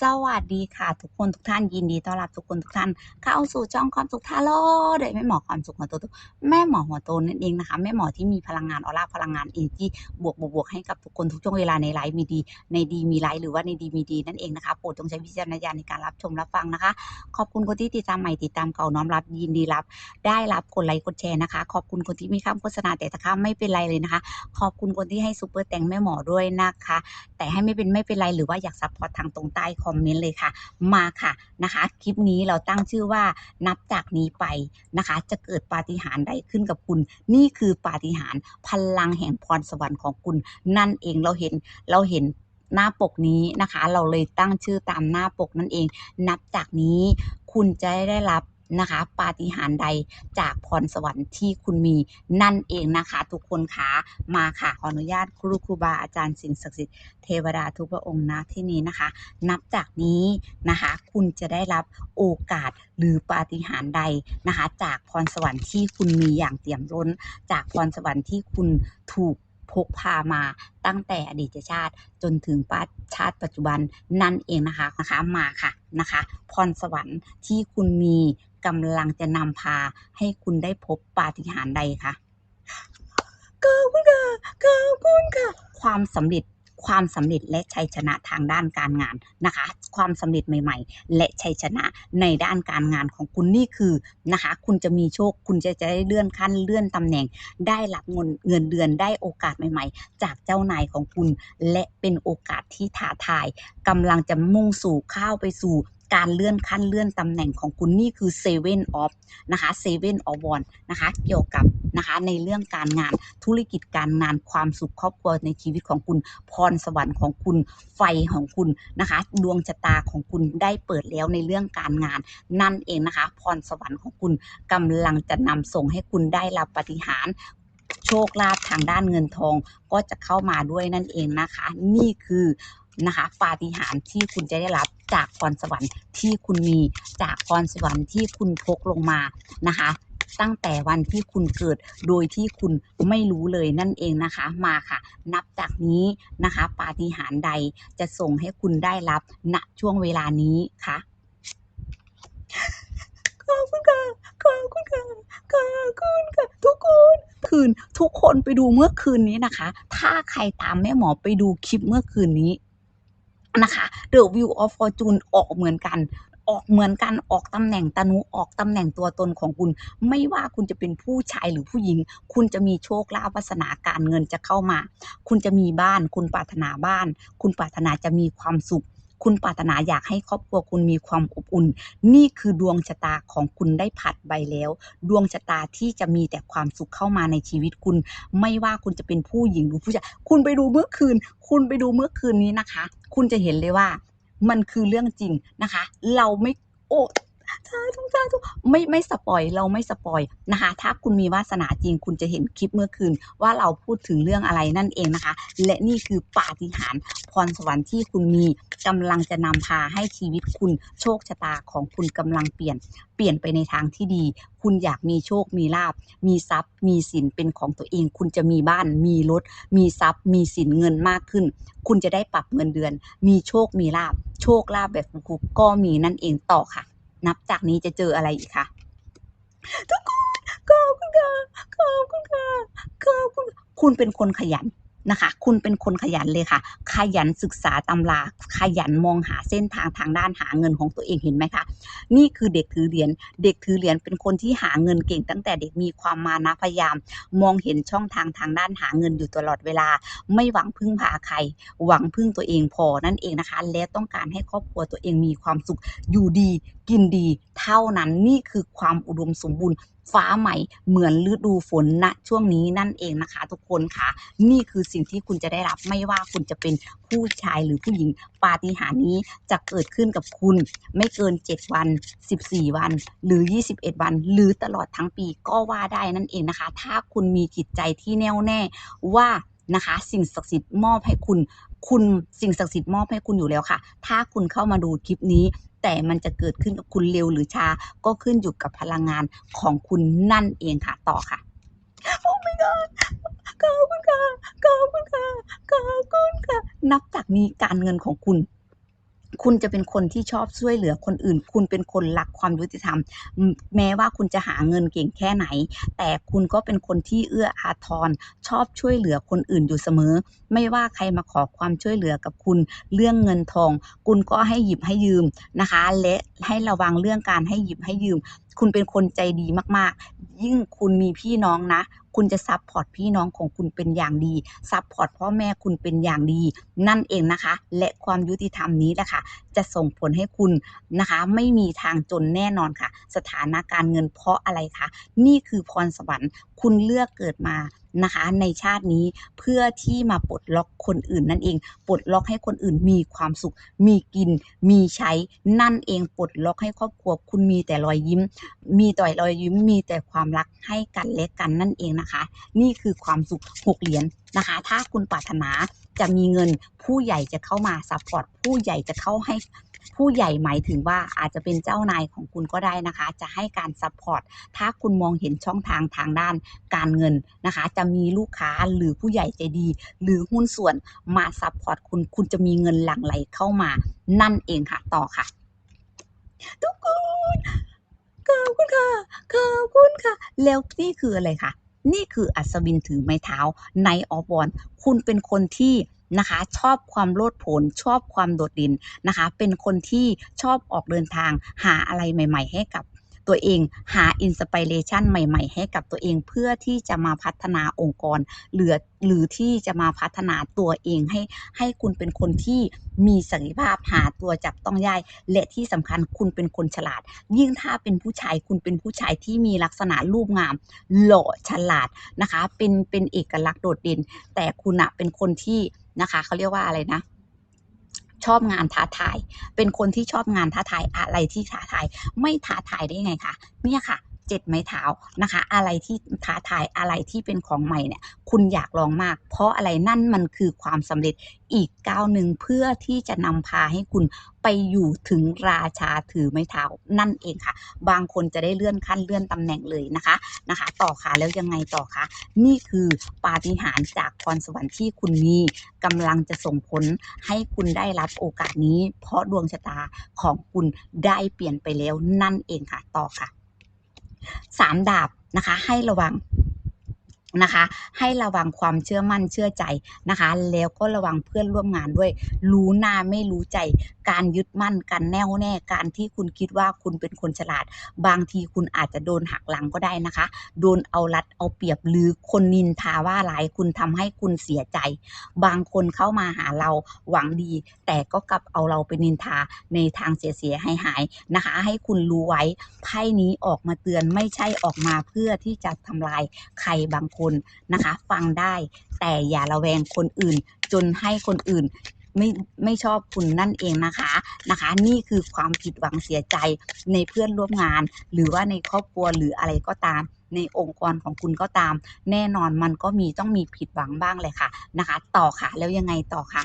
สวัสดีค่ะ ทุกคนทุกท่านยินดีต้อนรับทุกคนทุกท่าน เข้าสู่ช่องความสุขทาโร่โดยแม่หมอความสุขหัวโตแม่หมอหัวโตนั่นเองนะคะแม่หมอที่มีพลังงานออร่าพลังงานเอที่บวกบวกบวกให้กับทุกคนทุกช่วงเวลาในไลฟ์มีดี ในดีมีไลฟ์หรือว่าในดีมีดีนั่นเองนะคะโปรดจงใช้วิจารณญาณในการรับชมรับฟังนะคะ ขอบคุณคนที่ติดตามใหม่ติดตามเก่าน้อมรับยินดีรับ ได้รับกดไลค์กดแชร์นะคะ ขอบคุณคนที่มีคำโฆษณาแต่ถ้าข้ามไม่เป็นไรเลยนะคะ ขอบคุณคนที่ให้ซูเปอร์แตงแม่หมอด้วยนะคะ แต่ให้ไม่เป็นไม่เป็นไรหรือว่าอยากซัพพอร์ตทางตรงใต้คอมเมนต์เลยค่ะ มาค่ะนะคะ คลิปนี้เราตั้งชื่อว่านับจากนี้ไปนะคะ จะเกิดปาฏิหาริย์ใดขึ้นกับคุณ นี่คือปาฏิหาริย์พลังแห่งพรสวรรค์ของคุณ นั่นเองเราเห็นเราเห็นหน้าปกนี้นะคะ เราเลยตั้งชื่อตามหน้าปกนั่นเอง นับจากนี้คุณจะได้รับ นะคะปาฏิหาริย์ใดจากพรสวรรค์ที่คุณมีนั่นเองนะคะ ทุกคนคะมาค่ะขออนุญาตครูครูบาอาจารย์สิ่งศักดิ์สิทธิ์เทวดาทุกพระองค์นะที่นี้นะคะ นับจากนี้นะคะ คุณจะได้รับโอกาสหรือปาฏิหาริย์ใดนะคะ จากพรสวรรค์ที่คุณมีอย่างเตี่ยมล้น จากพรสวรรค์ที่คุณถูกพกพามาตั้งแต่อดีตชาติจนถึงปัจชาติปัจจุบันนั่นเองนะคะนะคะมาค่ะนะคะ พรสวรรค์ที่คุณมี กำลังจะนำพาให้คุณได้พบปาฏิหาริย์ใดคะขอบคุณค่ะขอบคุณค่ะ ความสำเร็จความสำเร็จและชัยชนะทางด้านการงานนะคะ ความสำเร็จใหม่ ๆ และชัยชนะในด้านการงานของคุณนี่คือนะคะ คุณจะมีโชค คุณจะจะได้เลื่อนขั้นเลื่อนตำแหน่ง ได้รับเงินเงินเดือนได้โอกาสใหม่ ๆ จากเจ้านายของคุณ และเป็นโอกาสที่ท้าทายกำลังจะมุ่งสู่เข้าไปสู่ การเลื่อนขั้นเลื่อนตำแหน่งของคุณนี่คือเซเว่นออฟนะคะเซเว่นออฟวันนะคะเกี่ยวกับนะคะในเรื่องการงานธุรกิจการงานความสุขครอบครัวในชีวิตของคุณพรสวรรค์ของคุณไฟของคุณนะคะดวงชะตาของคุณได้เปิดแล้วในเรื่องการงาน นั่นเองนะคะ พรสวรรค์ของคุณกำลังจะนำส่งให้คุณได้รับปาฏิหารย์โชคลาภทางด้านเงินทองก็จะเข้ามาด้วยนั่นเองนะคะ นี่คือ นะคะปาฏิหาริย์ที่คุณจะได้รับจากพรสวรรค์ที่คุณมีจากพรสวรรค์ที่คุณพกลงมานะคะตั้งแต่วันที่คุณเกิดโดยที่คุณไม่รู้เลยนั่นเองนะคะมาค่ะ นับจากนี้นะคะปาฏิหาริย์ใดจะส่งให้คุณได้รับณช่วงเวลานี้ค่ะขอบคุณค่ะขอบคุณค่ะขอบคุณค่ะทุกคนคืนทุกคนไปดูเมื่อคืนนี้นะคะ ถ้าใครตามแม่หมอไปดูคลิปเมื่อคืนนี้ นะคะ The View of Fortune ออกเหมือนกันออกเหมือนกันออกตำแหน่งตนุออกตำแหน่งตัวตนของคุณ ไม่ว่าคุณจะเป็นผู้ชายหรือผู้หญิง คุณจะมีโชคลาภวาสนาการเงินจะเข้ามา คุณจะมีบ้าน คุณปรารถนาบ้าน คุณปรารถนาจะมีความสุข คุณปรารถนาอยากให้ครอบครัวคุณมีความอบอุ่น นี่คือดวงชะตาของคุณได้ผัดใบแล้ว ดวงชะตาที่จะมีแต่ความสุขเข้ามาในชีวิตคุณ ไม่ว่าคุณจะเป็นผู้หญิงหรือผู้ชายคุณไปดูเมื่อคืน คุณไปดูเมื่อคืนนี้นะคะ คุณจะเห็นเลยว่า มันคือเรื่องจริงนะคะ เราไม่โอ้ สาธุสาธุไม่ไม่สปอยเราไม่สปอยนะคะ ถ้าคุณมีวาสนาจริงคุณจะเห็นคลิปเมื่อคืน ว่าเราพูดถึงเรื่องอะไรนั่นเองนะคะ และนี่คือปาฏิหาริย์พรสวรรค์ที่คุณมีกำลังจะนำพาให้ชีวิตคุณโชคชะตาของคุณกำลังเปลี่ยน เปลี่ยนไปในทางที่ดี คุณอยากมีโชคมีลาบ มีทรัพย์ มีสินเป็นของตัวเอง คุณจะมีบ้าน มีรถ มีทรัพย์ มีสินเงินมากขึ้น คุณจะได้ปรับเงินเดือน มีโชคมีลาบ โชคลาภแบบฟุกก็มีนั่นเองต่อค่ะ นับจากนี้จะเจออะไรอีกคะทุกคนขอบคุณค่ะขอบคุณค่ะขอบคุณคุณเป็นคนขยัน นะคะ คุณเป็นคนขยันเลยค่ะ ขยันศึกษาตำรา ขยันมองหาเส้นทางทางด้านหาเงินของตัวเองเห็นไหมคะ นี่คือเด็กถือเหรียญ เด็กถือเหรียญเป็นคนที่หาเงินเก่ง ตั้งแต่เด็กมีความมานะพยายาม มองเห็นช่องทางทางด้านหาเงินอยู่ตลอดเวลา ไม่หวังพึ่งพาใคร หวังพึ่งตัวเองพอนั่นเองนะคะ และต้องการให้ครอบครัวตัวเองมีความสุข อยู่ดี กินดี เท่านั้น นี่คือความอุดมสมบูรณ์ ฟ้าใหม่เหมือนฤดูฝนณช่วงนี้นั่นเองนะคะ ทุกคนค่ะ นี่คือสิ่งที่คุณจะได้รับไม่ว่าคุณจะเป็นผู้ชายหรือผู้หญิงปาฏิหาริย์นี้จะเกิดขึ้นกับคุณไม่เกิน 7 วัน 14 วัน หรือ 21 วัน หรือตลอดทั้งปีก็ว่าได้นั่นเองนะคะ ถ้าคุณมีจิตใจที่แน่วแน่ว่านะคะ สิ่งศักดิ์สิทธิ์มอบให้คุณ คุณสิ่งศักดิ์สิทธิ์มอบให้คุณอยู่แล้วค่ะ ถ้าคุณเข้ามาดูคลิปนี้ แต่มันจะเกิดขึ้นกับคุณเร็วหรือช้า ก็ขึ้นอยู่กับพลังงานของคุณนั่นเองค่ะต่อค่ะโอ้ my god ขอบคุณค่ะขอบคุณค่ะขอบคุณค่ะ นับจากนี้การเงินของคุณ คุณจะเป็นคนที่ชอบช่วยเหลือคนอื่น คุณเป็นคนรักความยุติธรรม แม้ว่าคุณจะหาเงินเก่งแค่ไหน แต่คุณก็เป็นคนที่เอื้ออาทรชอบช่วยเหลือคนอื่นอยู่เสมอ ไม่ว่าใครมาขอความช่วยเหลือกับคุณเรื่องเงินทอง คุณก็ให้หยิบให้ยืมนะคะ และให้ระวังเรื่องการให้หยิบให้ยืม คุณเป็นคนใจดีมากๆ ยิ่งคุณมีพี่น้องนะ คุณจะซับพอร์ตพี่น้องของคุณเป็นอย่างดี ซับพอร์ตพ่อแม่คุณเป็นอย่างดี นั่นเองนะคะ และความยุติธรรมนี้แหละค่ะ จะส่งผลให้คุณนะคะ ไม่มีทางจนแน่นอนค่ะ สถานะการเงินเพราะอะไรคะ นี่คือพรสวรรค์ คุณเลือกเกิดมา นะคะในชาตินี้เพื่อที่มาปลดล็อกคนอื่นนั่นเอง ปลดล็อกให้คนอื่นมีความสุข มีกิน มีใช้นั่นเองปลดล็อกให้ครอบครัว คุณมีแต่รอยยิ้ม มีแต่รอยยิ้ม มีแต่ความรักให้กันและกันนั่นเองนะคะ นี่คือความสุขหกเหรียญนะคะ ถ้าคุณปรารถนาจะมีเงินผู้ใหญ่จะเข้ามาซัพพอร์ตผู้ใหญ่จะเข้าให้ ผู้ใหญ่หมายถึงว่าอาจจะเป็นเจ้านายของคุณก็ได้นะคะ จะให้การซัพพอร์ตถ้าคุณมองเห็นช่องทางทางด้านการเงินนะคะ จะมีลูกค้าหรือผู้ใหญ่ใจดี หรือหุ้นส่วนมาซัพพอร์ตคุณคุณจะมีเงินหลั่งไหลเข้ามา นั่นเองค่ะต่อค่ะ ทุกคนขอบคุณค่ะขอบคุณค่ะ แล้วนี่คืออะไรคะนี่คืออัศวินถือไม้เท้าในออฟวอนคุณเป็นคนที่ นะคะ ชอบความโลดโผนชอบความโดดเด่นนะคะ เป็นคนที่ชอบออกเดินทางหาอะไรใหม่ ๆ ให้กับตัวเองหาอินสปิเรชันใหม่ ๆ ให้กับตัวเองเพื่อที่จะมาพัฒนาองค์กร หรือหรือที่จะมาพัฒนาตัวเองให้ให้คุณเป็นคนที่มีศักยภาพหาตัวจับต้องได้และที่สำคัญคุณเป็นคนฉลาด ยิ่งถ้าเป็นผู้ชายคุณเป็นผู้ชายที่มีลักษณะรูปงาม หล่อฉลาดนะคะ เป็นเป็นเอกลักษณ์โดดเด่น แต่คุณอะเป็นคนที่ นะคะเขาเรียกว่าอะไรนะ ชอบงานท้าทาย เป็นคนที่ชอบงานท้าทายอะไรที่ท้าทาย ไม่ท้าทายได้ไงคะเนี่ยค่ะ เจ็ดไม้เท้านะคะ อะไรที่ท้าทายอะไรที่เป็นของใหม่เนี่ยคุณอยากลองมาก เพราะอะไรนั่นมันคือความสำเร็จอีกก้าวหนึ่งเพื่อที่จะนำพาให้คุณไปอยู่ถึงราชาถือไม้เท้านั่นเองค่ะ บางคนจะได้เลื่อนขั้นเลื่อนตำแหน่งเลยนะคะนะคะ ต่อค่ะแล้วยังไงต่อคะนี่คือปาฏิหาริย์จากพรสวรรค์ที่คุณมีกำลังจะส่งผลให้คุณได้รับโอกาสนี้ เพราะดวงชะตาของคุณได้เปลี่ยนไปแล้วนั่นเองค่ะ ต่อค่ะ สามดาบนะคะ ให้ระวัง นะคะ ให้ระวังความเชื่อมั่นเชื่อใจนะคะ แล้วก็ระวังเพื่อนร่วมงานด้วย รู้หน้าไม่รู้ใจ การยึดมั่นการแน่วแน่การที่คุณคิดว่าคุณเป็นคนฉลาด บางทีคุณอาจจะโดนหักหลังก็ได้นะคะ โดนเอารัดเอาเปรียบหรือคนนินทาว่าร้ายคุณทำให้คุณเสียใจ บางคนเข้ามาหาเราหวังดี แต่ก็กลับเอาเราไปนินทาในทางเสียๆหายหายนะคะ ให้คุณรู้ไว้ไพ่นี้ออกมาเตือนไม่ใช่ออกมาเพื่อที่จะทำลายใครบางคนนะคะ ฟังได้ แต่อย่าระแวงคนอื่น จนให้คนอื่นไม่ไม่ชอบคุณนั่นเองนะคะนะคะ นี่คือความผิดหวังเสียใจในเพื่อนร่วมงาน หรือว่าในครอบครัวหรืออะไรก็ตาม ในองค์กรของคุณก็ตาม แน่นอนมันก็มีต้องมีผิดหวังบ้างเลยค่ะนะคะ ต่อค่ะแล้วยังไงต่อค่ะ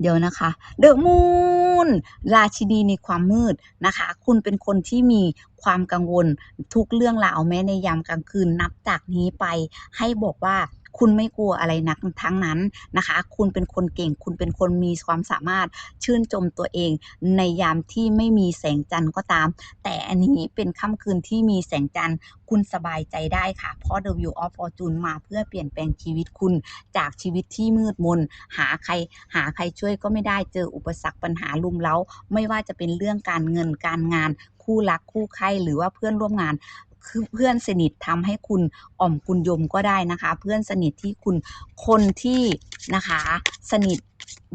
เดี๋ยวนะคะเดอะมูนราชินีในความมืดนะคะ คุณเป็นคนที่มีความกังวลทุกเรื่องราวแม้ในยามกลางคืนนับจากนี้ไปให้บอกว่า คุณไม่กลัวอะไรนักทั้งนั้นนะคะ คุณเป็นคนเก่ง คุณเป็นคนมีความสามารถชื่นชมตัวเอง ในยามที่ไม่มีแสงจันทร์ก็ตาม แต่อันนี้เป็นค่ำคืนที่มีแสงจันทร์ คุณสบายใจได้ค่ะ เพราะ W of Fortune มาเพื่อเปลี่ยนแปลงชีวิตคุณจากชีวิตที่มืดมน หาใครหาใครช่วยก็ไม่ได้เจออุปสรรคปัญหาลุมเล้า ไม่ว่าจะเป็นเรื่องการเงินการงาน คู่รักคู่ใครหรือว่าเพื่อนร่วมงาน เพื่อนสนิททำให้คุณอ่อมคุณยมก็ได้นะคะ เพื่อนสนิทที่คุณคนที่นะคะ สนิท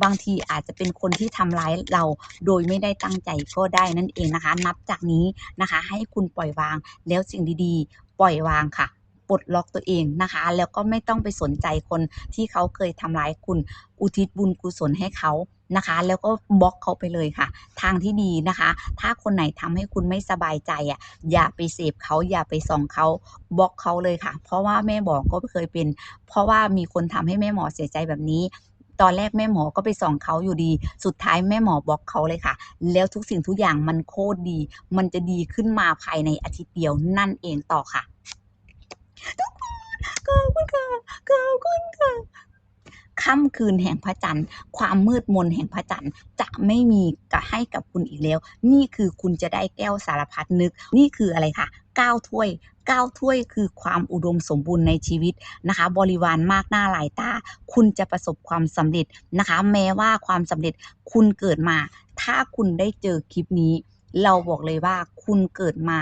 บางทีอาจจะเป็นคนที่ทำร้ายเราโดยไม่ได้ตั้งใจก็ได้นั่นเองนะคะ นับจากนี้นะคะ ให้คุณปล่อยวางแล้วสิ่งดีๆ ปล่อยวางค่ะปลดล็อกตัวเองนะคะ แล้วก็ไม่ต้องไปสนใจคนที่เขาเคยทำร้ายคุณอุทิศบุญกุศลให้เขา นะคะ แล้วก็บล็อกเขาไปเลยค่ะ ทางที่ดีนะคะ ถ้าคนไหนทำให้คุณไม่สบายใจอะอย่าไปเสพเขาอย่าไปส่องเขาบล็อกเขาเลยค่ะ เพราะว่าแม่หมอก็เคยเป็น เพราะว่ามีคนทำให้แม่หมอเสียใจแบบนี้ตอนแรกแม่หมอก็ไปส่องเขาอยู่ดี สุดท้ายแม่หมอบล็อกเขาเลยค่ะ แล้วทุกสิ่งทุกอย่างมันโคตรดี มันจะดีขึ้นมาภายในอาทิตย์เดียวนั่นเองต่อค่ะ ทุกคนขอบคุณค่ะขอบคุณค่ะ ค่ำคืนแห่งพระจันทร์ ความมืดมนแห่งพระจันทร์ จะไม่มีกับให้กับคุณอีกแล้ว นี่คือคุณจะได้แก้วสารพัดนึก นี่คืออะไรคะก้าถ้วยก้าถ้วยคือความอุดมสมบูรณ์ในชีวิตนะคะ บริวารมากหน้าหลายตา คุณจะประสบความสำเร็จนะคะ แม้ว่าความสำเร็จคุณเกิดมา ถ้าคุณได้เจอคลิปนี้ เราบอกเลยว่าคุณเกิดมา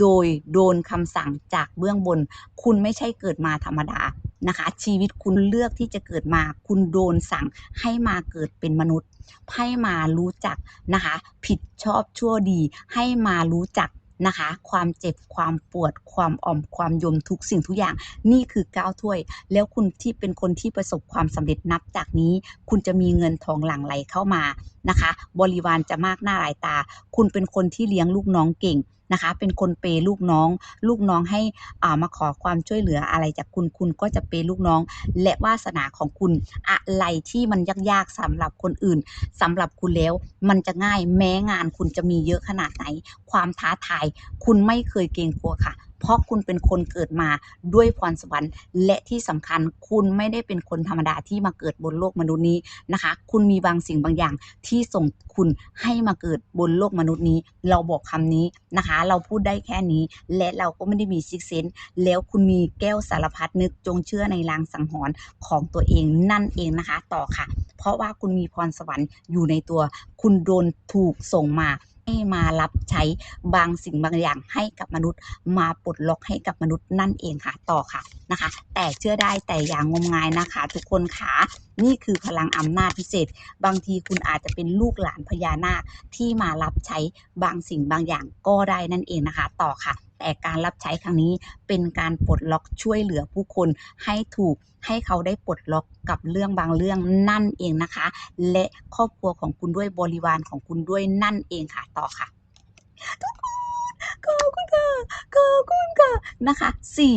โดยโดนคำสั่งจากเบื้องบน คุณไม่ใช่เกิดมาธรรมดา นะคะ ชีวิตคุณเลือกที่จะเกิดมา คุณโดนสั่งให้มาเกิดเป็นมนุษย์ ให้มารู้จักนะคะ ผิดชอบชั่วดี ให้มารู้จักนะคะ ความเจ็บความปวดความอ่อมความยมทุกสิ่งทุกอย่าง นี่คือก้าวถ้วย แล้วคุณที่เป็นคนที่ประสบความสำเร็จนับจากนี้ คุณจะมีเงินทองหลั่งไหลเข้ามานะคะ บริวารจะมากหน้าหลายตา คุณเป็นคนที่เลี้ยงลูกน้องเก่ง นะคะ เป็นคนเปย์ลูกน้อง ลูกน้องให้อ่ามาขอความช่วยเหลืออะไรจากคุณคุณก็จะเปย์ลูกน้อง และวาสนาของคุณอะไรที่มันยากๆสำหรับคนอื่นสำหรับคุณแล้วมันจะง่ายแม้งานคุณจะมีเยอะขนาดไหน ความท้าทาย คุณไม่เคยเกรงกลัวค่ะ เพราะคุณเป็นคนเกิดมาด้วยพรสวรรค์ และที่สำคัญคุณไม่ได้เป็นคนธรรมดาที่มาเกิดบนโลกมนุษย์นี้นะคะ คุณมีบางสิ่งบางอย่างที่ส่งคุณให้มาเกิดบนโลกมนุษย์นี้ เราบอกคำนี้นะคะ เราพูดได้แค่นี้ และเราก็ไม่ได้มีซิกเซนแล้วคุณมีแก้วสารพัดนึกจงเชื่อในลางสังหรณ์ของตัวเองนั่นเองนะคะ ต่อค่ะ เพราะว่าคุณมีพรสวรรค์อยู่ในตัว คุณโดนถูกส่งมา ให้มารับใช้บางสิ่งบางอย่างให้กับมนุษย์ มาปลดล็อกให้กับมนุษย์นั่นเองค่ะต่อค่ะนะคะ แต่เชื่อได้แต่อย่างงมงายนะคะ ทุกคนค่ะนี่คือพลังอำนาจพิเศษ บางทีคุณอาจจะเป็นลูกหลานพญานาคที่มารับใช้บางสิ่งบางอย่างก็ได้นั่นเองนะคะ ต่อค่ะ แต่การรับใช้ครั้งนี้เป็นการปลดล็อกช่วยเหลือผู้คนให้ถูกให้เขาได้ปลดล็อกกับเรื่องบางเรื่องนั่นเองนะคะ และครอบครัวของคุณด้วยบริวารของคุณด้วยนั่นเองค่ะต่อค่ะทุกคนขอบคุณค่ะขอบคุณค่ะนะคะสี่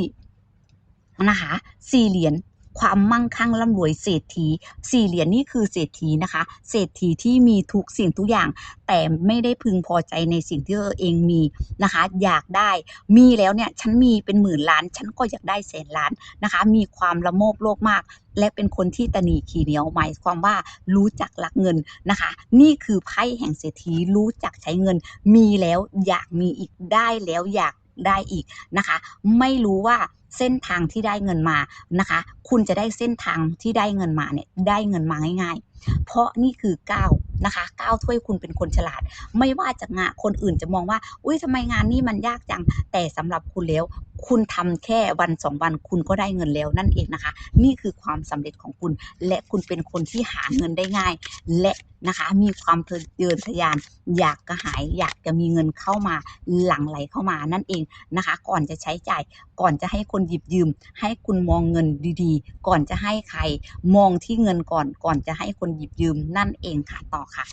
นะคะสี่เหรียญ ความมั่งคั่งร่ำรวยเศรษฐีสี่เหรียญนี่คือเศรษฐีนะคะ เศรษฐีที่มีทุกสิ่งทุกอย่าง แต่ไม่ได้พึงพอใจในสิ่งที่ตัวเองมีนะคะ อยากได้มีแล้วเนี่ยฉันมีเป็นหมื่นล้าน ฉันก็อยากได้แสนล้านนะคะ มีความละโมบโลภมาก และเป็นคนที่ตนีขี่เหนียวหมายความว่ารู้จักหลักเงินนะคะ นี่คือไพ่แห่งเศรษฐีรู้จักใช้เงิน มีแล้วอยากมีอีกได้แล้วอยากได้อีกนะคะ ไม่รู้ว่า เส้นทางที่ได้เงินมานะคะ คุณจะได้เส้นทางที่ได้เงินมาเนี่ยได้เงินมาง่ายๆ เพราะนี่คือก้าวนะคะก้าวถ้วยคุณเป็นคนฉลาด ไม่ว่าจะงานคนอื่นจะมองว่า อุ้ยทำไมงานนี้มันยากจัง แต่สำหรับคุณแล้ว คุณทำแค่วันสองวันคุณก็ได้เงินแล้วนั่นเองนะคะ นี่คือความสำเร็จของคุณ และคุณเป็นคนที่หาเงินได้ง่าย และนะคะมีความทะเยอทะยาน อยากกระหายอยากจะมีเงินเข้ามาหลั่งไหลเข้ามานั่นเองนะคะ ก่อนจะใช้จ่าย ก่อนจะให้คนหยิบยืม ให้คุณมองเงินดีๆ ก่อนจะให้ใคร มองที่เงินก่อนก่อนจะให้คนหยิบยืมนั่นเองค่ะต่อค่ะ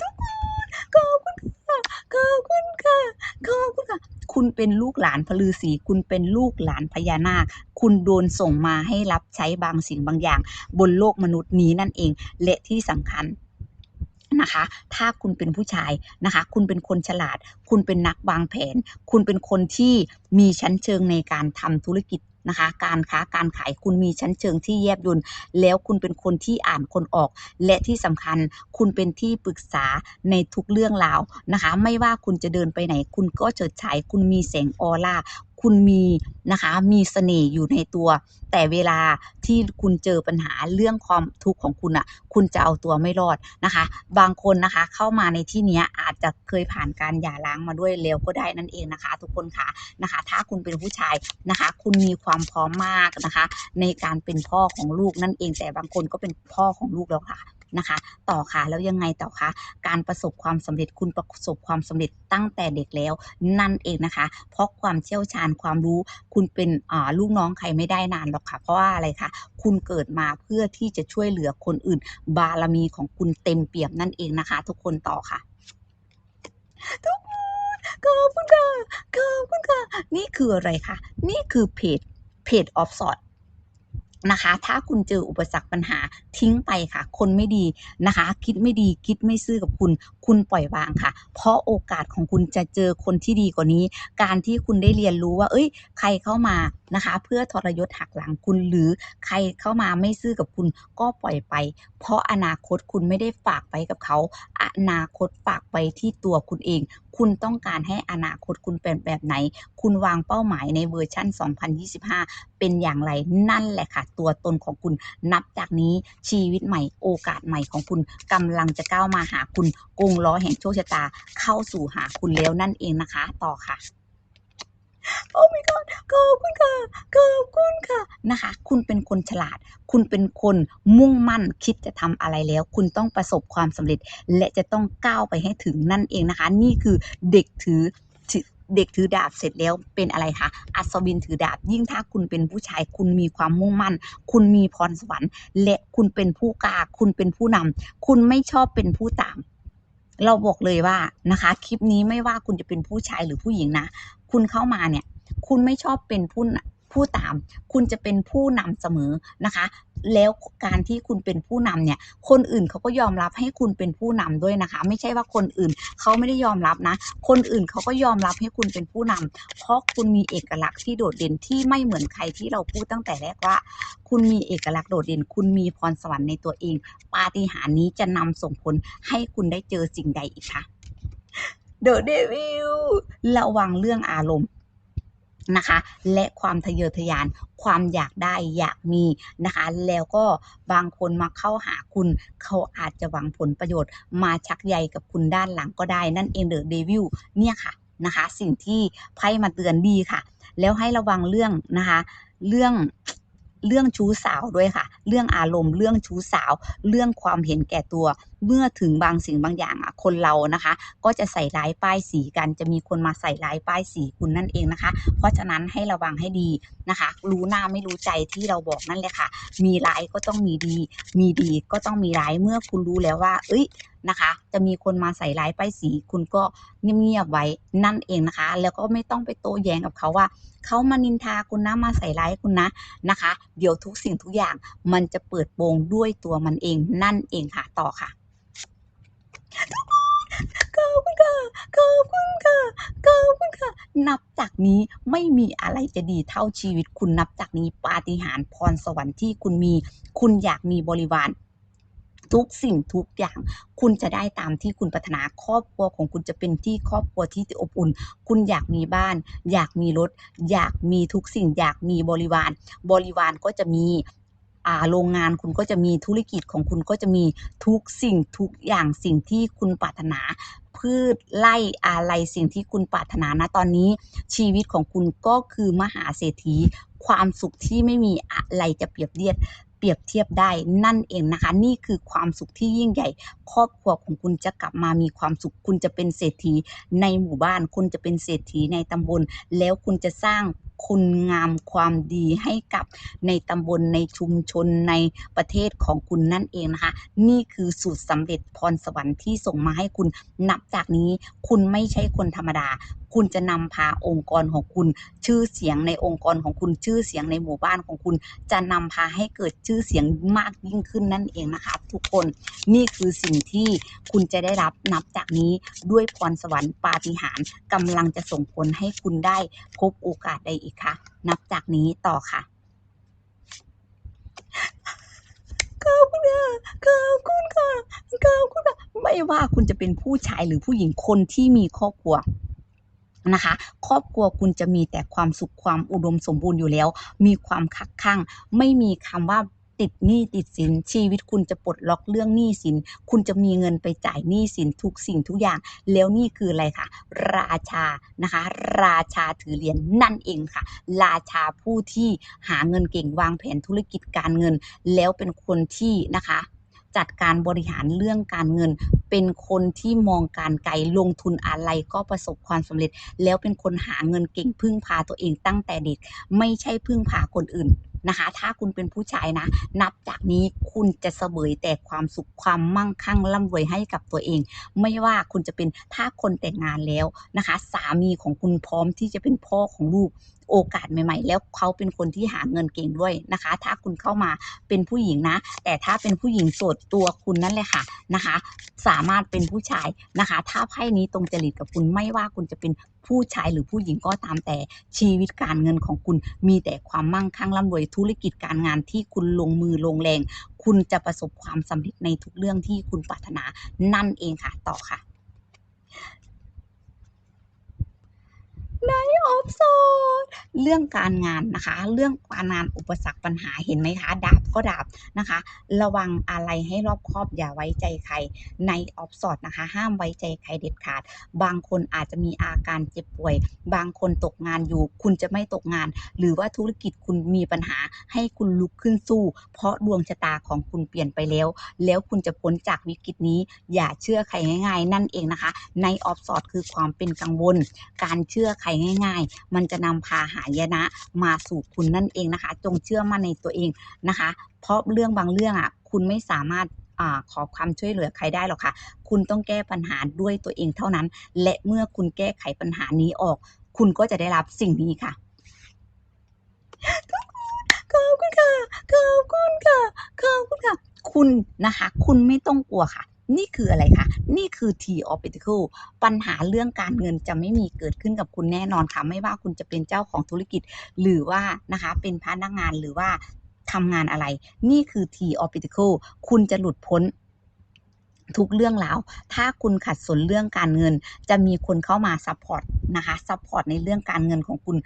ทุกคนขอบคุณค่ะขอบคุณค่ะขอบคุณค่ะ คุณเป็นลูกหลานพลือศีคุณเป็นลูกหลานพญานาค คุณโดนส่งมาให้รับใช้บางสิ่งบางอย่าง บนโลกมนุษย์นี้นั่นเอง และที่สำคัญนะคะ ถ้าคุณเป็นผู้ชายนะคะ คุณเป็นคนฉลาด คุณเป็นนักวางแผน คุณเป็นคนที่มีชั้นเชิงในการทำธุรกิจ นะคะ การค้าการขายคุณมีชั้นเชิงที่แยบยลแล้วคุณเป็นคนที่อ่านคนออก และที่สำคัญคุณเป็นที่ปรึกษาในทุกเรื่องราวนะคะ ไม่ว่าคุณจะเดินไปไหน คุณก็เฉิดฉายคุณมีแสงออร่า คุณมีนะคะมีเสน่ห์อยู่ในตัว แต่เวลาที่คุณเจอปัญหาเรื่องความทุกข์ของคุณอะคุณจะเอาตัวไม่รอดนะคะ บางคนนะคะเข้ามาในที่เนี้ยอาจจะเคยผ่านการหย่าร้างมาด้วยแล้วก็ได้นั่นเองนะคะ ทุกคนค่ะนะคะ ถ้าคุณเป็นผู้ชายนะคะ คุณมีความพร้อมมากนะคะ ในการเป็นพ่อของลูกนั่นเองแต่บางคนก็เป็นพ่อของลูกแล้วค่ะ นะคะ ต่อค่ะแล้วยังไงต่อคะการประสบความสำเร็จคุณประสบความสำเร็จตั้งแต่เด็กแล้ว นั่นเองนะคะ เพราะความเชี่ยวชาญความรู้คุณเป็นลูกน้องใครไม่ได้นานหรอกค่ะ เพราะว่าอะไรคะคุณเกิดมาเพื่อที่จะช่วยเหลือคนอื่น บารมีของคุณเต็มเปี่ยมนั่นเองนะคะ ทุกคนต่อค่ะ ทุกคนขอบคุณค่ะขอบคุณค่ะนี่คืออะไรคะนี่คือเพจเพจออฟสอด นะคะ ถ้าคุณเจออุปสรรคปัญหาทิ้งไปค่ะ คนไม่ดีนะคะ คิดไม่ดีคิดไม่ซื่อกับคุณ คุณปล่อยวางค่ะ เพราะโอกาสของคุณจะเจอคนที่ดีกว่านี้ การที่คุณได้เรียนรู้ว่า เอ้ย ใครเข้ามานะคะ เพื่อทรยศหักหลังคุณหรือใครเข้ามาไม่ซื่อกับคุณก็ปล่อยไป เพราะอนาคตคุณไม่ได้ฝากไปกับเขา อนาคตฝากไปที่ตัวคุณเอง คุณต้องการให้อนาคตคุณเป็นแบบไหน คุณวางเป้าหมายในเวอร์ชั่น 2025 เป็นอย่างไรนั่นแหละค่ะ ตัวตนของคุณนับจากนี้ชีวิตใหม่โอกาสใหม่ของคุณกำลังจะก้าวมาหาคุณกงล้อแห่งโชคชะตาเข้าสู่หาคุณแล้วนั่นเองนะคะ ต่อค่ะโอ้ my god ขอบคุณค่ะขอบคุณค่ะนะคะ คุณเป็นคนฉลาด คุณเป็นคนมุ่งมั่นคิดจะทำอะไรแล้ว คุณต้องประสบความสำเร็จ และจะต้องก้าวไปให้ถึงนั่นเองนะคะ นี่คือเด็กถือเด็กถือดาบเสร็จแล้วเป็นอะไรคะอัศวินถือดาบ ยิ่งถ้าคุณเป็นผู้ชาย คุณมีความมุ่งมั่น คุณมีพรสวรรค์ และคุณเป็นผู้กล้าคุณเป็นผู้นำคุณไม่ชอบเป็นผู้ตาม เราบอกเลยว่านะคะ คลิปนี้ไม่ว่าคุณจะเป็นผู้ชายหรือผู้หญิงนะ คุณเข้ามาเนี่ย คุณไม่ชอบเป็นผู้น ผู้ตาม คุณจะเป็นผู้นำเสมอนะคะ แล้วการที่คุณเป็นผู้นำเนี่ย คนอื่นเขาก็ยอมรับให้คุณเป็นผู้นำด้วยนะคะ ไม่ใช่ว่าคนอื่นเขาไม่ได้ยอมรับนะ คนอื่นเขาก็ยอมรับให้คุณเป็นผู้นำเพราะคุณมีเอกลักษณ์ที่โดดเด่นที่ไม่เหมือนใครที่เราพูดตั้งแต่แรกว่า คุณมีเอกลักษณ์โดดเด่น คุณมีพรสวรรค์ในตัวเอง ปาฏิหาริย์นี้จะนำส่งผลให้คุณได้เจอสิ่งใดอีกคะ The Devil ระวังเรื่องอารมณ์ นะคะ และความทะเยอทะยานความอยากได้อยากมีนะคะ แล้วก็บางคนมาเข้าหาคุณ เขาอาจจะหวังผลประโยชน์ มาชักใยกับคุณด้านหลังก็ได้ นั่นเอง The Devil เนี่ยค่ะนะคะ สิ่งที่ไพ่มาเตือนดีค่ะ แล้วให้ระวังเรื่องนะคะ เรื่องเรื่องชู้สาวด้วยค่ะ เรื่องอารมณ์ เรื่องชู้สาว เรื่องความเห็นแก่ตัวเมื่อถึงบางสิ่งบางอย่างอะคนเรานะคะ ก็จะใส่ร้ายป้ายสีกัน จะมีคนมาใส่ร้ายป้ายสีคุณนั่นเองนะคะ เพราะฉะนั้นให้ระวังให้ดีนะคะ รู้หน้าไม่รู้ใจที่เราบอกนั่นแหละค่ะ มีร้ายก็ต้องมีดี มีดีก็ต้องมีร้ายเมื่อคุณรู้แล้วว่า เอ้ยนะคะ จะมีคนมาใส่ร้ายป้ายสี คุณก็เงียบๆไว้นั่นเองนะคะ แล้วก็ไม่ต้องไปโต้แย้งกับเขาว่าเขามานินทาคุณนะมาใส่ร้ายคุณนะนะคะ เดี๋ยวทุกสิ่งทุกอย่างมันจะเปิดโปงด้วยตัวมันเองนั่นเองค่ะต่อค่ะ ทุกคนขอบคุณค่ะขอบคุณค่ะขอบคุณค่ะ นับจากนี้ไม่มีอะไรจะดีเท่าชีวิตคุณนับจากนี้ปาฏิหาริย์พรสวรรค์ที่คุณมี คุณอยากมีบริวารทุกสิ่งทุกอย่างคุณจะได้ตามที่คุณปรารถนาครอบครัวของคุณจะเป็นที่ครอบครัวที่อบอุ่น คุณอยากมีบ้าน อยากมีรถ อยากมีทุกสิ่ง อยากมีบริวาร บริวารก็จะมี โรงงานคุณก็จะมีธุรกิจของคุณก็จะมีทุกสิ่งทุกอย่างสิ่งที่คุณปรารถนาพืชไร่อะไรสิ่งที่คุณปรารถนาณตอนนี้ ชีวิตของคุณก็คือมหาเศรษฐี ความสุขที่ไม่มีอะไรจะเปรียบเทียบเปรียบเทียบได้นั่นเองนะคะ นี่คือความสุขที่ยิ่งใหญ่ ครอบครัวของคุณจะกลับมามีความสุข คุณจะเป็นเศรษฐีในหมู่บ้าน คุณจะเป็นเศรษฐีในตำบล แล้วคุณจะสร้าง คุณงามความดีให้กับในตำบลในชุมชนในประเทศของคุณนั่นเองนะคะ นี่คือสูตรสำเร็จพรสวรรค์ที่ส่งมาให้คุณนับจากนี้ คุณไม่ใช่คนธรรมดา คุณจะนำพาองค์กรของคุณชื่อเสียงในองค์กรของคุณชื่อเสียงในหมู่บ้านของคุณ จะนำพาให้เกิดชื่อเสียงมากยิ่งขึ้นนั่นเองนะคะ ทุกคนนี่คือสิ่งที่คุณจะได้รับนับจากนี้ด้วยพรสวรรค์ปาฏิหาริย์กำลังจะส่งผลให้คุณได้พบโอกาสใดอีกคะนับจากนี้ต่อค่ะขอบคุณค่ะขอบคุณค่ะขอบคุณค่ะไม่ว่าคุณจะเป็นผู้ชายหรือผู้หญิงคนที่มีครอบครัว นะคะ ครอบครัวคุณจะมีแต่ความสุขความอุดมสมบูรณ์อยู่แล้ว มีความคักคั่งไม่มีคำว่าติดหนี้ติดสินชีวิตคุณจะปลดล็อกเรื่องหนี้สิน คุณจะมีเงินไปจ่ายหนี้สินทุกสิ่งทุกอย่าง แล้วนี่คืออะไรคะราชานะคะ ราชาถือเหรียญนั่นเองค่ะ ราชาผู้ที่หาเงินเก่งวางแผนธุรกิจการเงิน แล้วเป็นคนที่นะคะ จัดการบริหารเรื่องการเงิน เป็นคนที่มองการไกลลงทุนอะไรก็ประสบความสำเร็จ แล้วเป็นคนหาเงินเก่งพึ่งพาตัวเองตั้งแต่เด็ก ไม่ใช่พึ่งพาคนอื่นนะคะถ้าคุณเป็นผู้ชายนะ นับจากนี้คุณจะเสวยแต่ความสุขความมั่งคั่งร่ำรวยให้กับตัวเอง ไม่ว่าคุณจะเป็นถ้าคนแต่งงานแล้วนะคะ สามีของคุณพร้อมที่จะเป็นพ่อของลูก โอกาสใหม่ ๆ แล้วเขาเป็นคนที่หาเงินเก่งด้วยนะคะ ถ้าคุณเข้ามาเป็นผู้หญิงนะ แต่ถ้าเป็นผู้หญิงโสดตัวคุณนั่นแหละค่ะนะคะ สามารถเป็นผู้ชายนะคะ ถ้าไพ่นี้ตรงจริตกับคุณไม่ว่าคุณจะเป็นผู้ชายหรือผู้หญิงก็ตามแต่ชีวิตการเงินของคุณมีแต่ความมั่งคั่งร่ำรวยธุรกิจการงานที่คุณลงมือลงแรง คุณจะประสบความสำเร็จในทุกเรื่องที่คุณปรารถนานั่นเองค่ะต่อค่ะ ไนออฟโซดเรื่องการงานนะคะ เรื่องการงานอุปสรรคปัญหาเห็นไหมคะ ดาบก็ดาบนะคะ ระวังอะไรให้รอบคอบอย่าไว้ใจใครในออฟสอดนะคะ ห้ามไว้ใจใครเด็ดขาด บางคนอาจจะมีอาการเจ็บป่วย บางคนตกงานอยู่ คุณจะไม่ตกงาน หรือว่าธุรกิจคุณมีปัญหาให้คุณลุกขึ้นสู้ เพราะดวงชะตาของคุณเปลี่ยนไปแล้ว แล้วคุณจะพ้นจากวิกฤตนี้ อย่าเชื่อใครง่ายๆ นั่นเองนะคะ ในออฟสอดคือความเป็นกังวล การเชื่อใครง่าย ๆ มันจะนำพาหายนะมาสู่คุณนั่นเองนะคะ จงเชื่อมั่นในตัวเองนะคะ เพราะเรื่องบางเรื่องอะคุณไม่สามารถอขอความช่วยเหลือใครได้หรอกค่ะ คุณต้องแก้ปัญหาด้วยตัวเองเท่านั้น และเมื่อคุณแก้ไขปัญหานี้ออก คุณก็จะได้รับสิ่งนี้ค่ะขอบคุณค่ะ ขอบคุณค่ะ ขอบคุณค่ะ คุณนะคะ คุณไม่ต้องกลัวค่ะ นี่คืออะไรคะ นี่คือ T of Pentacle ปัญหาเรื่องการเงินจะไม่มีเกิดขึ้นกับคุณแน่นอนค่ะ ไม่ว่าคุณจะเป็นเจ้าของธุรกิจ หรือว่านะคะเป็นพนักงานหรือว่าทำงานอะไร นี่คือ T of Pentacle คุณจะหลุดพ้นทุกเรื่องราวถ้าคุณขัดสนเรื่องการเงิน จะมีคนเข้ามาซัพพอร์ตนะคะ ซัพพอร์ตในเรื่องการเงินของคุณ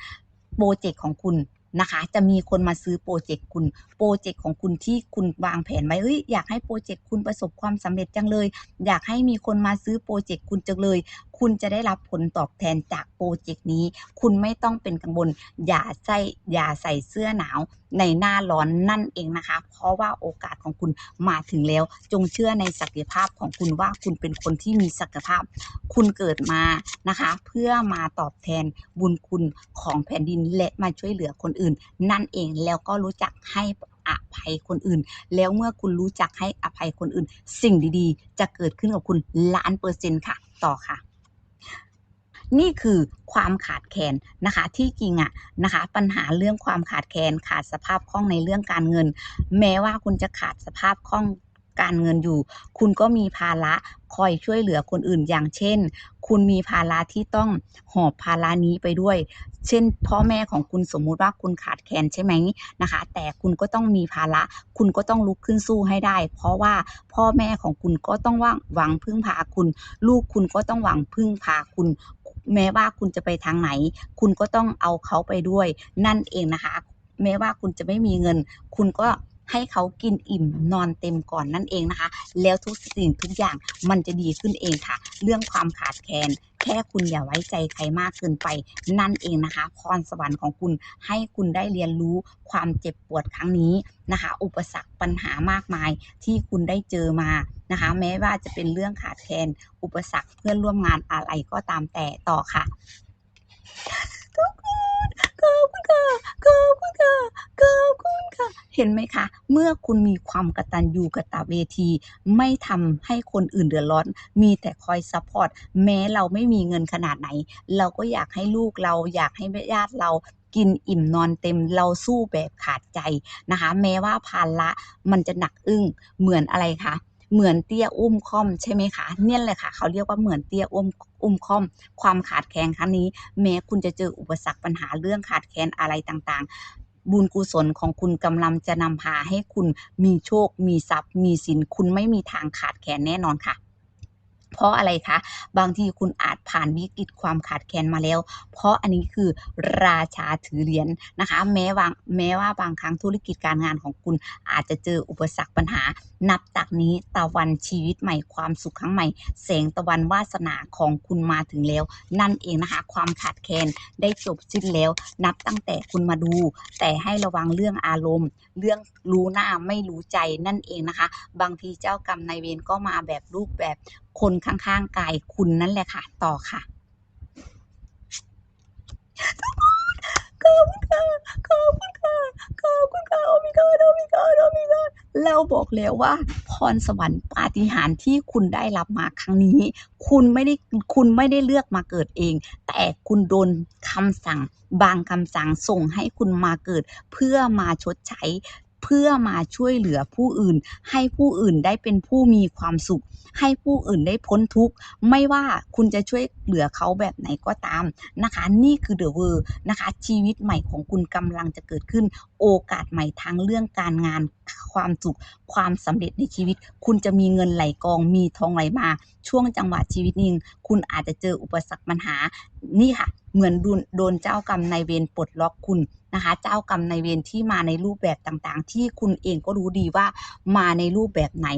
โปรเจกต์ของคุณ นะคะ จะมีคนมาซื้อโปรเจกต์คุณโปรเจกต์ของคุณที่คุณวางแผนไว้เฮ้ยอยากให้โปรเจกต์คุณประสบความสำเร็จจังเลย อยากให้มีคนมาซื้อโปรเจกต์คุณจังเลย คุณจะได้รับผลตอบแทนจากโปรเจกต์นี้ คุณไม่ต้องเป็นกังวลอย่าใส่อย่าใส่เสื้อหนาวในหน้าร้อนนั่นเองนะคะ เพราะว่าโอกาสของคุณมาถึงแล้ว จงเชื่อในศักยภาพของคุณว่าคุณเป็นคนที่มีศักยภาพ คุณเกิดมานะคะ เพื่อมาตอบแทนบุญคุณของแผ่นดินและมาช่วยเหลือคนอื่น นั่นเองแล้วก็รู้จักให้อภัยคนอื่น แล้วเมื่อคุณรู้จักให้อภัยคนอื่น สิ่งดีๆ จะเกิดขึ้นกับคุณล้านเปอร์เซ็นต์ค่ะ ต่อค่ะ นี่คือความขาดแคลนนะคะที่จริงอะนะคะปัญหาเรื่องความขาดแคลนขาดสภาพคล่องในเรื่องการเงิน แม้ว่าคุณจะขาดสภาพคล่อง การเงินอยู่ คุณก็มีภาระคอยช่วยเหลือคนอื่นอย่างเช่น คุณมีภาระที่ต้องหอบภาระนี้ไปด้วย เช่น พ่อแม่ของคุณสมมุติว่าคุณขาดแคลนใช่ไหมนะคะ แต่คุณก็ต้องมีภาระ คุณก็ต้องลุกขึ้นสู้ให้ได้ เพราะว่าพ่อแม่ของคุณก็ต้องว่างหวังพึ่งพาคุณ ลูกคุณก็ต้องหวังพึ่งพาคุณแม้ว่าคุณจะไปทางไหน คุณก็ต้องเอาเขาไปด้วย นั่นเองนะคะ แม้ว่าคุณจะไม่มีเงิน คุณก็ ให้เขากินอิ่มนอนเต็มก่อนนั่นเองนะคะ แล้วทุกสิ่งทุกอย่างมันจะดีขึ้นเองค่ะ เรื่องความขาดแคลนแค่คุณอย่าไว้ใจใครมากเกินไปนั่นเองนะคะ พรสวรรค์ของคุณให้คุณได้เรียนรู้ความเจ็บปวดครั้งนี้นะคะ อุปสรรคปัญหามากมายที่คุณได้เจอมานะคะ แม้ว่าจะเป็นเรื่องขาดแคลนอุปสรรคเพื่อนร่วมงานอะไรก็ตามแต่ต่อค่ะขอบคุณ ขอบคุณค่ะขอบคุณค่ะขอบคุณค่ะ เห็นไหมคะ เมื่อคุณมีความกตัญญูกตเวที ไม่ทำให้คนอื่นเดือดร้อน มีแต่คอยซัพพอร์ต แม้เราไม่มีเงินขนาดไหน เราก็อยากให้ลูกเรา อยากให้ญาติเรากินอิ่มนอนเต็มเราสู้แบบขาดใจนะคะ แม้ว่าภาระมันจะหนักอึ้งเหมือนอะไรคะ เหมือนเตี้ยอุ้มค่อมใช่ไหมคะเนี่ยแหละค่ะเขาเรียกว่าเหมือนเตี้ยอุ้มอุ้มค่อม ความขาดแคลนครั้งนี้ แม้คุณจะเจออุปสรรคปัญหาเรื่องขาดแคลนอะไรต่างๆบุญกุศลของคุณกำลังจะนำพาให้คุณมีโชค มีทรัพย์ มีสิน คุณไม่มีทางขาดแคลนแน่นอนค่ะ เพราะอะไรคะ บางทีคุณอาจผ่านวิกฤตความขาดแคลนมาแล้ว เพราะอันนี้คือราชาถือเหรียญนะคะ แม้วางแม้ว่าบางครั้งธุรกิจการงานของคุณอาจจะเจออุปสรรคปัญหา นับจากนี้ตะวันชีวิตใหม่ความสุขครั้งใหม่แสงตะวันวาสนาของคุณมาถึงแล้ว นั่นเองนะคะ ความขาดแคลนได้จบสิ้นแล้ว นับตั้งแต่คุณมาดู แต่ให้ระวังเรื่องอารมณ์ เรื่องรู้หน้าไม่รู้ใจนั่นเองนะคะ บางทีเจ้ากรรมนายเวรก็มาแบบรูปแบบคนข้างๆกายคุณนั่นแหละค่ะ ต่อค่ะขอบคุณค่ะขอบคุณค่ะขอบคุณค่ะโอ้ my god โอ้ my god โอ้ my god เราบอกแล้วว่า พรสวรรค์ปาฏิหาริย์ที่คุณได้รับมาครั้งนี้ คุณไม่ได้คุณไม่ได้เลือกมาเกิดเอง แต่คุณโดนคำสั่ง บางคำสั่งส่งให้คุณมาเกิด เพื่อมาชดใช้ เพื่อมาช่วยเหลือผู้อื่น ให้ผู้อื่นได้เป็นผู้มีความสุข ให้ผู้อื่นได้พ้นทุกข์ไม่ว่าคุณจะช่วยเหลือเขาแบบไหนก็ตามนะคะ นี่คือเดอะเวอร์นะคะ ชีวิตใหม่ของคุณกำลังจะเกิดขึ้น โอกาสใหม่ทั้งเรื่องการงานความสุขความสำเร็จในชีวิต คุณจะมีเงินไหลกองมีทองไหลมา ช่วงจังหวะชีวิตนึงคุณอาจจะเจออุปสรรคปัญหานี่ค่ะ เหมือนดุนโดนเจ้ากรรมนายเวรปลดล็อกคุณนะคะ เจ้ากรรมนายเวรที่มาในรูปแบบต่างๆ ที่คุณเองก็รู้ดีว่ามาในรูปแบบไหน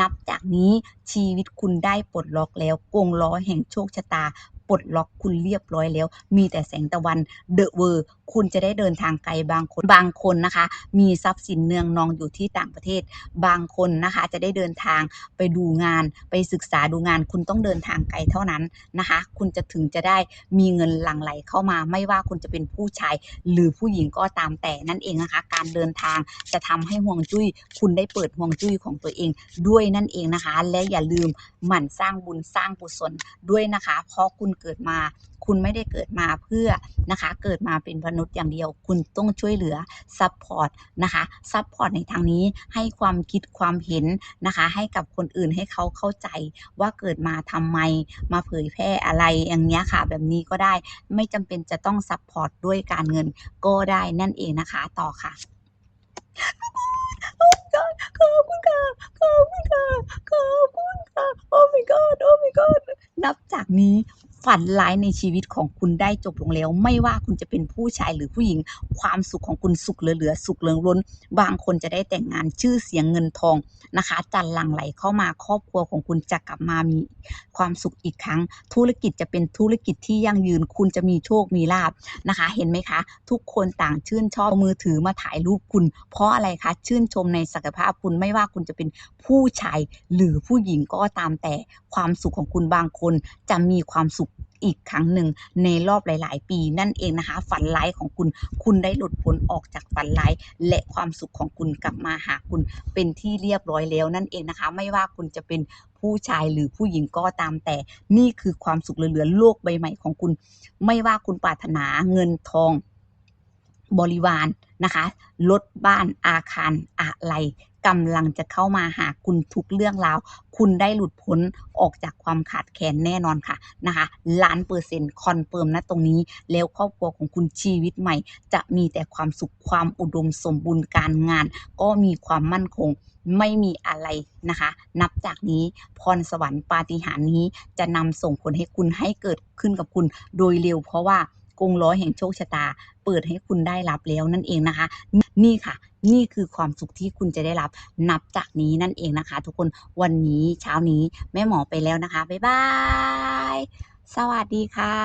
นับจากนี้ชีวิตคุณได้ปลดล็อกแล้วกงล้อแห่งโชคชะตาปลดล็อกคุณเรียบร้อยแล้ว มีแต่แสงตะวัน The World คุณจะได้เดินทางไกลบางคนบางคนนะคะ มีทรัพย์สินเนืองนองอยู่ที่ต่างประเทศ บางคนนะคะ จะได้เดินทางไปดูงาน ไปศึกษาดูงาน คุณต้องเดินทางไกลเท่านั้นนะคะ คุณจะถึงจะได้มีเงินหลั่งไหลเข้ามา ไม่ว่าคุณจะเป็นผู้ชาย หรือผู้หญิงก็ตามแต่นั่นเองนะคะ การเดินทางจะทำให้ฮวงจุ้ย คุณได้เปิดฮวงจุ้ยของตัวเองด้วยนั่นเองนะคะ และอย่าลืมหมั่นสร้างบุญสร้างกุศลด้วยนะคะ เพราะคุณเกิดมา คุณไม่ได้เกิดมาเพื่อนะคะ เกิดมาเป็นมนุษย์อย่างเดียว คุณต้องช่วยเหลือซัพพอร์ตนะคะซัพพอร์ตในทางนี้ให้ความคิดความเห็นนะคะ ให้กับคนอื่นให้เขาเข้าใจว่าเกิดมาทำไมมาเผยแพร่อะไรอย่างเงี้ยค่ะ แบบนี้ก็ได้ไม่จำเป็นจะต้องซัพพอร์ตด้วยการเงินก็ได้นั่นเองนะคะ ต่อค่ะโอ้ my god ขอบคุณค่ะขอบคุณค่ะขอบคุณค่ะโอ้ my god โอ้ my god นับจากนี้ ฝันร้ายในชีวิตของคุณได้จบลงแล้ว ไม่ว่าคุณจะเป็นผู้ชายหรือผู้หญิง ความสุขของคุณสุขเหลือๆสุขเหลืองล้น บางคนจะได้แต่งงานชื่อเสียงเงินทองนะคะจะหลั่งไหลเข้ามาครอบครัวของคุณจะกลับมามีความสุขอีกครั้ง ธุรกิจจะเป็นธุรกิจที่ยั่งยืน คุณจะมีโชคมีลาภนะคะ เห็นไหมคะ ทุกคนต่างชื่นชอบเอามือถือมาถ่ายรูปคุณ เพราะอะไรคะชื่นชมในศักยภาพคุณไม่ว่าคุณจะเป็นผู้ชายหรือผู้หญิงก็ตามแต่ความสุขของคุณบางคนจะมีความสุข อีกครั้งหนึ่งในรอบหลาย ๆ ปีนั่นเองนะคะ ฝันร้ายของคุณ คุณได้หลุดพ้นออกจากฝันร้าย และความสุขของคุณกลับมาหาคุณเป็นที่เรียบร้อยแล้วนั่นเองนะคะ ไม่ว่าคุณจะเป็นผู้ชายหรือผู้หญิงก็ตามแต่นี่คือความสุขเหลือๆโลกใบใหม่ของคุณ ไม่ว่าคุณปรารถนาเงินทอง บริวารนะคะรถบ้านอาคารอะไรกำลังจะเข้ามาหาคุณทุกเรื่องราว คุณได้หลุดพ้นออกจากความขาดแคลนแน่นอนค่ะนะคะล้านเปอร์เซ็นต์คอนเฟิร์มนะตรงนี้ แล้วครอบครัวของคุณชีวิตใหม่ จะมีแต่ความสุขความอุดมสมบูรณ์การงาน ก็มีความมั่นคงไม่มีอะไรนะคะ นับจากนี้พรสวรรค์ปาฏิหาริย์นี้จะนำส่งผลให้คุณให้เกิดขึ้นกับคุณโดยเร็วเพราะว่ากงล้อแห่งโชคชะตา ปิดให้คุณได้รับแล้วนั่นเองนะคะ นี่ค่ะ นี่คือความสุขที่คุณจะได้รับนับจากนี้นั่นเองนะคะ ทุกคนวันนี้เช้านี้แม่หมอไปแล้วนะคะบ๊ายบายสวัสดีค่ะ